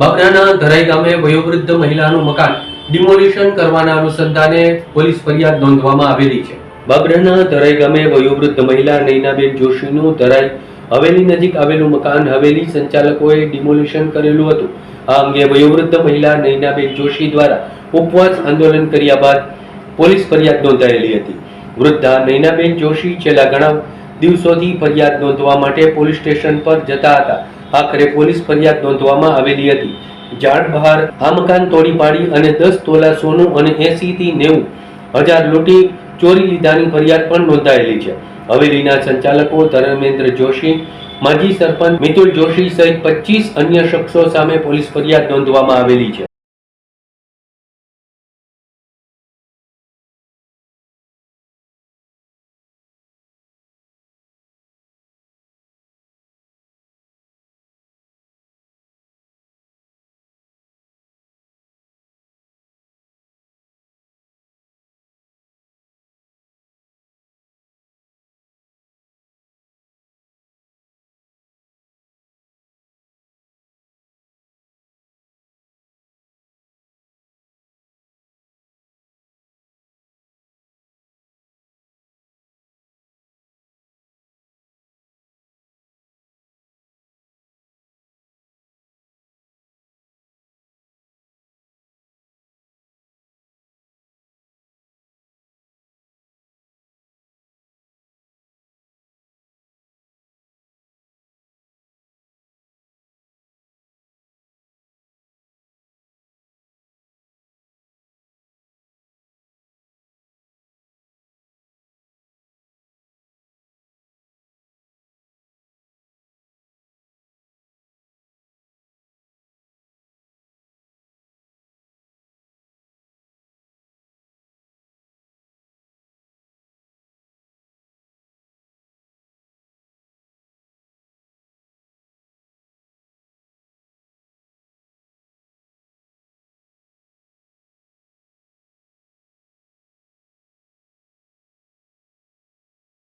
બાબરાના ધરાઈ ગામે વયોવૃદ્ધ મહિલાનું મકાન ડિમોલિશન કરવાના અનુસંધાને પોલીસ ફરિયાદ નોંધવામાં આવેલી છે. બાબરાના ધરાઈ ગામે વયોવૃદ્ધ મહિલા નૈનાબેન જોશીનું ધરાઈ હવેલી નજીક આવેલું મકાન હવેલી સંચાલકોએ ડિમોલિશન કરેલું હતું. આ અંગે વયોવૃદ્ધ મહિલા નૈનાબેન જોશી દ્વારા ઉપવાસ આંદોલન કર્યા બાદ પોલીસ ફરિયાદ નોંધાયેલી હતી. વૃદ્ધા નૈનાબેન જોશી છેલ્લા ઘણા દિવસોથી ફરિયાદ નોંધવા માટે પોલીસ સ્ટેશન પર જતા હતા. આખરે પોલીસ ફરિયાદ નોંધવામાં આવેલી હતી. ઝાડ બહાર આ મકાન તોડી પાડી અને દસ તોલા સોનું અને એસી થી નેવું હજાર લૂંટી ચોરી લીધાની ફરિયાદ પણ નોંધાયેલી છે. હવેલીના સંચાલકો ધર્મેન્દ્ર જોશી, માજી સરપંચ મિતુલ જોશી સહિત પચીસ અન્ય શખ્સો સામે પોલીસ ફરિયાદ નોંધવામાં આવેલી છે.